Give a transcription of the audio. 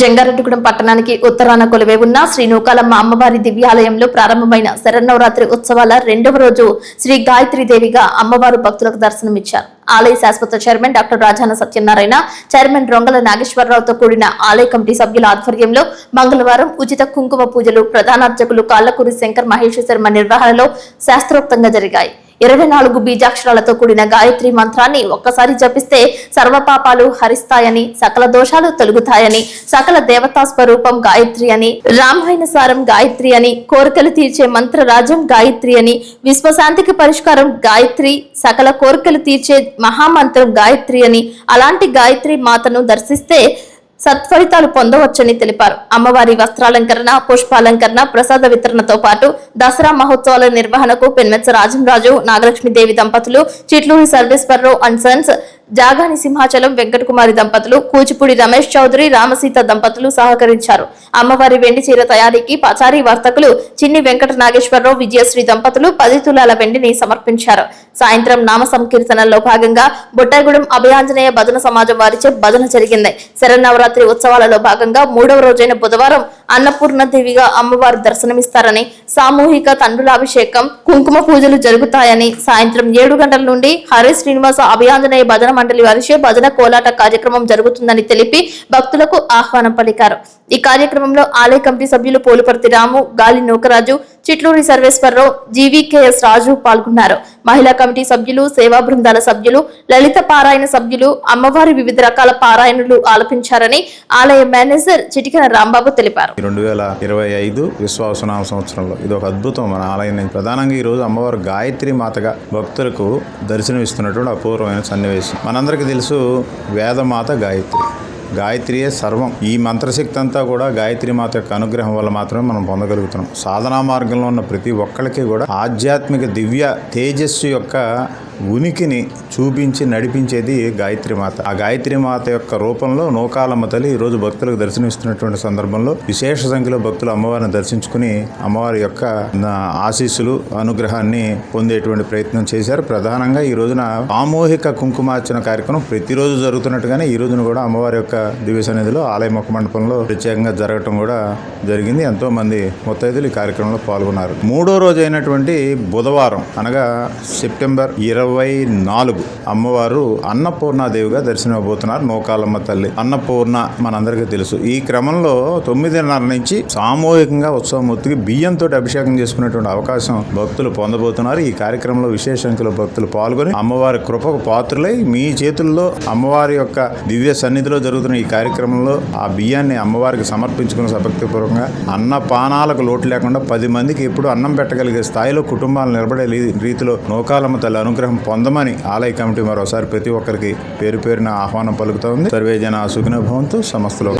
జంగారెడ్డిగూడెం పట్టణానికి ఉత్తరాన కొలువై ఉన్న శ్రీ నూకాలమ్మ అమ్మవారి దివ్యాలయంలో ప్రారంభమైన శరన్నవరాత్రి ఉత్సవాల రెండవ రోజు శ్రీ గాయత్రి దేవిగా అమ్మవారు భక్తులకు దర్శనమిచ్చారు. ఆలయ శాశ్వత chairman doctor Rajana Satyanarayana chairman Rongala నాగేశ్వరరావుతో కూడిన ఆలయ కమిటీ సభ్యుల ఆధ్వర్యంలో మంగళవారం ఉచిత కుంకుమ పూజలు ప్రధానార్చకులు కాళ్ళకూరి శంకర్ మహేశ్వర శర్మ నిర్వహణలో శాస్త్రోక్తంగా జరిగాయి. ఇరవై నాలుగు బీజాక్షరాలతో కూడిన గాయత్రి మంత్రాన్ని ఒక్కసారి జపిస్తే సర్వపాపాలు హరిస్తాయని సకల దోషాలు తొలుగుతాయని సకల దేవతా స్వరూపం గాయత్రి అని రామాయణ సారం గాయత్రి అని కోరికలు తీర్చే మంత్ర రాజ్యం గాయత్రి అని విశ్వశాంతికి పరిష్కారం గాయత్రి సకల కోరికలు తీర్చే మహామంత్రం గాయత్రి అని అలాంటి గాయత్రి మాతను దర్శిస్తే సత్ఫలితాలు పొందవచ్చని తెలిపారు. అమ్మవారి వస్త్రాలంకరణ పుష్పాలంకరణ ప్రసాద వితరణతో పాటు దసరా మహోత్సవాల నిర్వహణకు పెన్మెచ్చ రాజంరాజు నాగలక్ష్మీదేవి దంపతులు చిట్లూరి సర్వేశ్వరరావు అండ్ సన్స్ జాగాని సింహాచలం వెంకటకుమారి దంపతులు కూచిపూడి రమేష్ చౌదరి రామసీత దంపతులు సహకరించారు. అమ్మవారి వెండి చీర తయారీకి పచారీ వర్తకులు చిన్ని వెంకట నాగేశ్వరరావు విజయశ్రీ దంపతులు పది తులాల వెండిని సమర్పించారు. సాయంత్రం నామ సంకీర్తనలో భాగంగా బుట్టాయిగూడెం అభయాంజనేయ భజన సమాజం వారిచే భజన జరిగింది. శరన్నవరాత్రి ఉత్సవాలలో భాగంగా మూడవ రోజైన బుధవారం అన్నపూర్ణ దేవిగా అమ్మవారు దర్శనమిస్తారని సామూహిక తండ్రులాభిషేకం కుంకుమ పూజలు జరుగుతాయని సాయంత్రం ఏడు గంటల నుండి హరి శ్రీనివాస అభయాంజనేయ భజన మండలి వారిచే భజన కోలాట కార్యక్రమం జరుగుతుందని తెలిపి భక్తులకు ఆహ్వానం పలికారు. ఈ కార్యక్రమంలో ఆలయ కమిటీ సభ్యులు పోలుపర్తి రాము గాలి నూకరాజు చిట్లూరి సర్వేశ్వరరావు జీవీకేఎస్ రాజు పాల్గొన్నారు. మహిళా కమిటీ సభ్యులు సేవా బృందాల సభ్యులు లలిత పారాయణ సభ్యులు అమ్మవారి వివిధ రకాల పారాయణలు ఆలపించారని ఆలయ మేనేజర్ చిటికన రాంబాబు తెలిపారు. రెండు వేల ఇరవై ఐదు విశ్వాసనామ సంవత్సరంలో ఇది ఒక అద్భుతం. మన ఆలయం నుంచి ప్రధానంగా ఈ రోజు అమ్మవారు గాయత్రి మాతగా భక్తులకు దర్శనమిస్తున్నటువంటి అపూర్వమైన సన్నివేశం. మనందరికీ తెలుసు వేదమాత గాయత్రి. గాయత్రియే సర్వం. ఈ మంత్రశక్తి అంతా కూడా గాయత్రి మాత యొక్క అనుగ్రహం వల్ల మాత్రమే మనం పొందగలుగుతున్నాం. సాధనా మార్గంలో ఉన్న ప్రతి ఒక్కరికి కూడా ఆధ్యాత్మిక దివ్య తేజస్సు యొక్క ఉనికిని చూపించి నడిపించేది గాయత్రి మాత ఆ గాయత్రి మాత యొక్క రూపంలో నూకాలమ్మ తల్లి ఈ రోజు భక్తులకు దర్శనమిస్తున్నటువంటి సందర్భంలో విశేష సంఖ్యలో భక్తులు అమ్మవారిని దర్శించుకుని అమ్మవారి యొక్క ఆశీస్సులు అనుగ్రహాన్ని పొందేటువంటి ప్రయత్నం చేశారు. ప్రధానంగా ఈ రోజున సామూహిక కుంకుమార్చన కార్యక్రమం ప్రతిరోజు జరుగుతున్నట్టుగానే ఈ రోజున కూడా అమ్మవారి యొక్క దివ్య సన్నిధిలో ఆలయ ముఖ మండపంలో ప్రత్యేకంగా జరగటం కూడా జరిగింది. ఎంతో మంది ముత్తైదులు ఈ కార్యక్రమంలో పాల్గొన్నారు. మూడో రోజు అయినటువంటి బుధవారం అనగా సెప్టెంబర్ ఇరవై నాలుగు. అమ్మవారు అన్నపూర్ణాదేవిగా దర్శనమవుతున్నారు నోకాలమ్మ తల్లి. అన్నపూర్ణ మనందరికీ తెలుసు. ఈ క్రమంలో తొమ్మిదిన్నర నుంచి సామూహికంగా ఉత్సవమూర్తికి బియ్యంతో అభిషేకం చేసుకునేటువంటి అవకాశం భక్తులు పొందబోతున్నారు. ఈ కార్యక్రమంలో విశేష సంఖ్యలో భక్తులు పాల్గొని అమ్మవారి కృపకు పాత్రులై మీ చేతుల్లో అమ్మవారి యొక్క దివ్య సన్నిధిలో జరుగుతున్న ఈ కార్యక్రమంలో ఆ బియ్యాన్ని అమ్మవారికి సమర్పించుకున్న సభక్తిపూర్వకంగా అన్న పానాలకు లోటు లేకుండా పది మందికి ఎప్పుడు అన్నం పెట్టగలిగే స్థాయిలో కుటుంబాలు నిలబడే రీతిలో నోకాలమ్మ తల్లి అనుగ్రహం పొందమని ఆలయ కమిటీ మరోసారి ప్రతి ఒక్కరికి పేరు పేరున ఆహ్వానం పలుకుతోంది. సర్వే జన సంస్థలో